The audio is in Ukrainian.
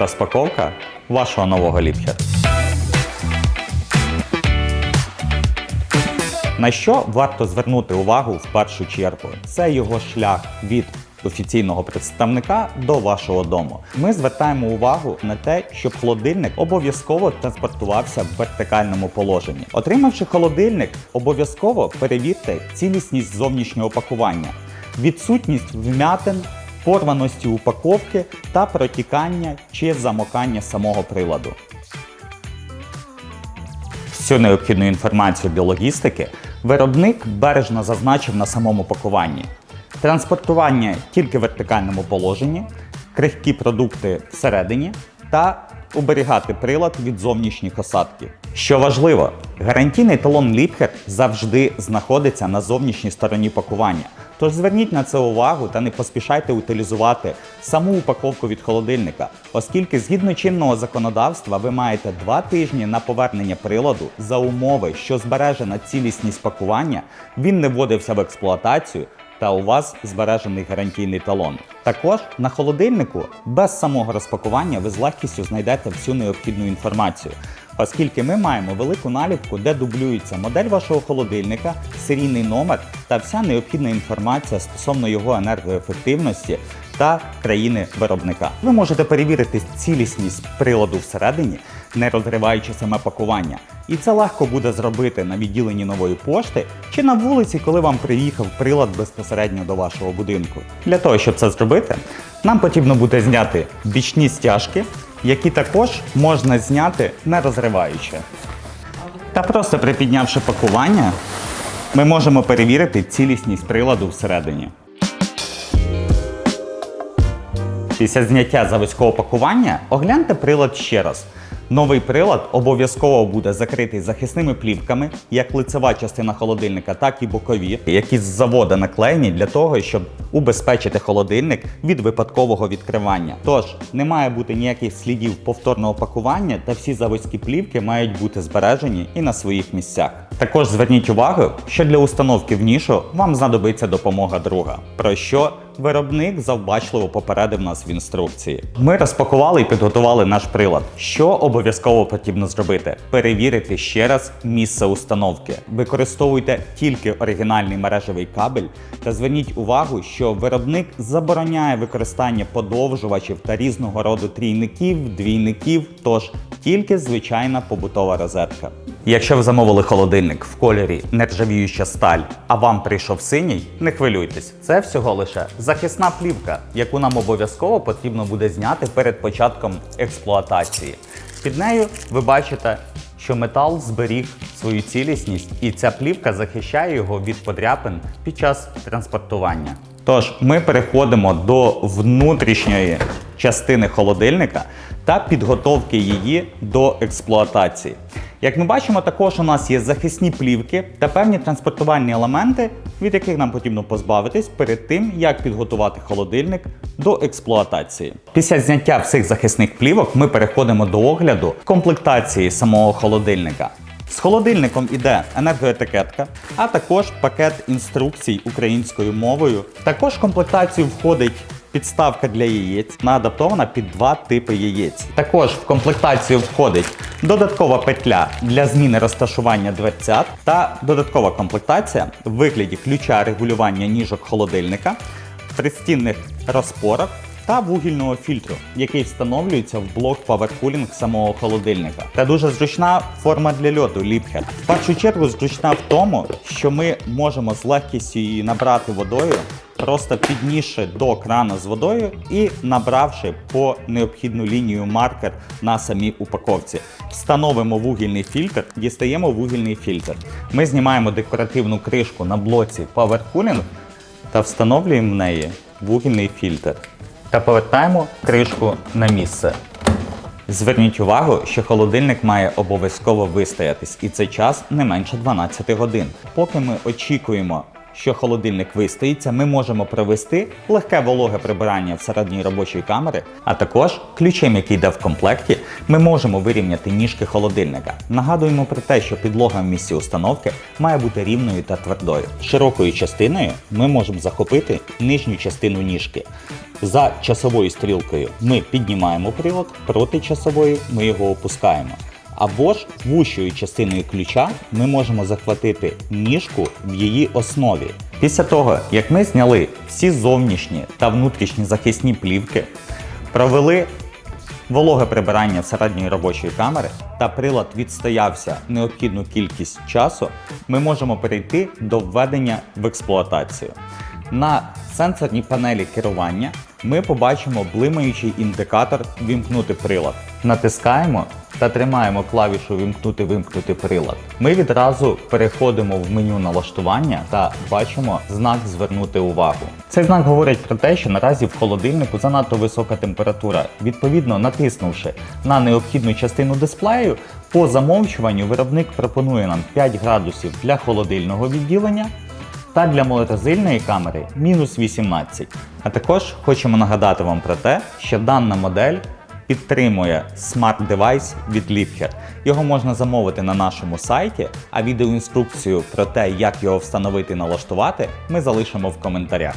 Розпаковка вашого нового ліпхера. На що варто звернути увагу в першу чергу? Це його шлях від офіційного представника до вашого дому. Ми звертаємо увагу на те, щоб холодильник обов'язково транспортувався в вертикальному положенні. Отримавши холодильник, обов'язково перевірте цілісність зовнішнього пакування, відсутність вмятин, порваності упаковки та протікання чи замокання самого приладу. Всю необхідну інформацію для логістики виробник бережно зазначив на самому пакуванні. Транспортування тільки в вертикальному положенні, крихкі продукти всередині та уберігати прилад від зовнішніх осадків. Що важливо, гарантійний талон Ліпхер завжди знаходиться на зовнішній стороні пакування. Тож зверніть на це увагу та не поспішайте утилізувати саму упаковку від холодильника, оскільки згідно чинного законодавства ви маєте два тижні на повернення приладу за умови, що збережена цілісність пакування, він не вводився в експлуатацію та у вас збережений гарантійний талон. Також на холодильнику без самого розпакування ви з легкістю знайдете всю необхідну інформацію. Оскільки ми маємо велику наліпку, де дублюється модель вашого холодильника, серійний номер та вся необхідна інформація стосовно його енергоефективності та країни виробника. Ви можете перевірити цілісність приладу всередині, не розриваючи саме пакування. І це легко буде зробити на відділенні нової пошти чи на вулиці, коли вам приїхав прилад безпосередньо до вашого будинку. Для того, щоб це зробити, нам потрібно буде зняти бічні стяжки, які також можна зняти не розриваючи. Та просто припіднявши пакування, ми можемо перевірити цілісність приладу всередині. Після зняття заводського пакування огляньте прилад ще раз. Новий прилад обов'язково буде закритий захисними плівками, як лицева частина холодильника, так і бокові, які з завода наклеєні для того, щоб убезпечити холодильник від випадкового відкривання. Тож не має бути ніяких слідів повторного пакування, та всі заводські плівки мають бути збережені і на своїх місцях. Також зверніть увагу, що для установки в нішу вам знадобиться допомога друга, про що Виробник завбачливо попередив нас в інструкції. Ми розпакували і підготували наш прилад. Що обов'язково потрібно зробити? Перевірити ще раз місце установки. Використовуйте тільки оригінальний мережевий кабель та зверніть увагу, що виробник забороняє використання подовжувачів та різного роду трійників, двійників, тож тільки звичайна побутова розетка. Якщо ви замовили холодильник в кольорі нержавіюча сталь, а вам прийшов синій, не хвилюйтесь, це всього лише захисна плівка, яку нам обов'язково потрібно буде зняти перед початком експлуатації. Під нею ви бачите, що метал зберіг свою цілісність, і ця плівка захищає його від подряпин під час транспортування. Тож ми переходимо до внутрішньої частини холодильника та підготовки її до експлуатації. Як ми бачимо, також у нас є захисні плівки та певні транспортувальні елементи, від яких нам потрібно позбавитись перед тим, як підготувати холодильник до експлуатації. Після зняття всіх захисних плівок ми переходимо до огляду комплектації самого холодильника. З холодильником іде енергоетикетка, а також пакет інструкцій українською мовою. Також в комплектацію входить підставка для яєць, вона адаптована під два типи яєць. Також в комплектацію входить додаткова петля для зміни розташування дверцят та додаткова комплектація в вигляді ключа регулювання ніжок холодильника, пристінних розпорок та вугільного фільтру, який встановлюється в блок Power Cooling самого холодильника. Та дуже зручна форма для льоду Ліпхер. В першу чергу зручна в тому, що ми можемо з легкістю її набрати водою, просто піднісши до крана з водою і набравши по необхідну лінію маркер на самій упаковці. Встановимо вугільний фільтр, дістаємо вугільний фільтр. Ми знімаємо декоративну кришку на блоці Power Cooling та встановлюємо в неї вугільний фільтр та повертаємо кришку на місце. Зверніть увагу, що холодильник має обов'язково вистоятись, і цей час не менше 12 годин. Поки ми очікуємо, що холодильник вистоїться, ми можемо провести легке вологе прибирання всередині робочої камери, а також ключем, який йде в комплекті, ми можемо вирівняти ніжки холодильника. Нагадуємо про те, що підлога в місці установки має бути рівною та твердою. Широкою частиною ми можемо захопити нижню частину ніжки. За часовою стрілкою ми піднімаємо прилад, проти часової ми його опускаємо. Або ж вущою частиною ключа ми можемо захватити ніжку в її основі. Після того, як ми зняли всі зовнішні та внутрішні захисні плівки, провели вологе прибирання всередині робочої камери та прилад відстоявся необхідну кількість часу, ми можемо перейти до введення в експлуатацію. На сенсорній панелі керування ми побачимо блимаючий індикатор Вімкнути прилад. Натискаємо та тримаємо клавішу Вімкнути вимкнути прилад. Ми відразу переходимо в меню налаштування та бачимо знак Звернути увагу. Цей знак говорить про те, що наразі в холодильнику занадто висока температура. Відповідно, натиснувши на необхідну частину дисплею, по замовчуванню виробник пропонує нам 5 градусів для холодильного відділення та для морозильної камери мінус 18. А також хочемо нагадати вам про те, що дана модель підтримує Smart Device від Lipher. Його можна замовити на нашому сайті, а відеоінструкцію про те, як його встановити і налаштувати, ми залишимо в коментарях.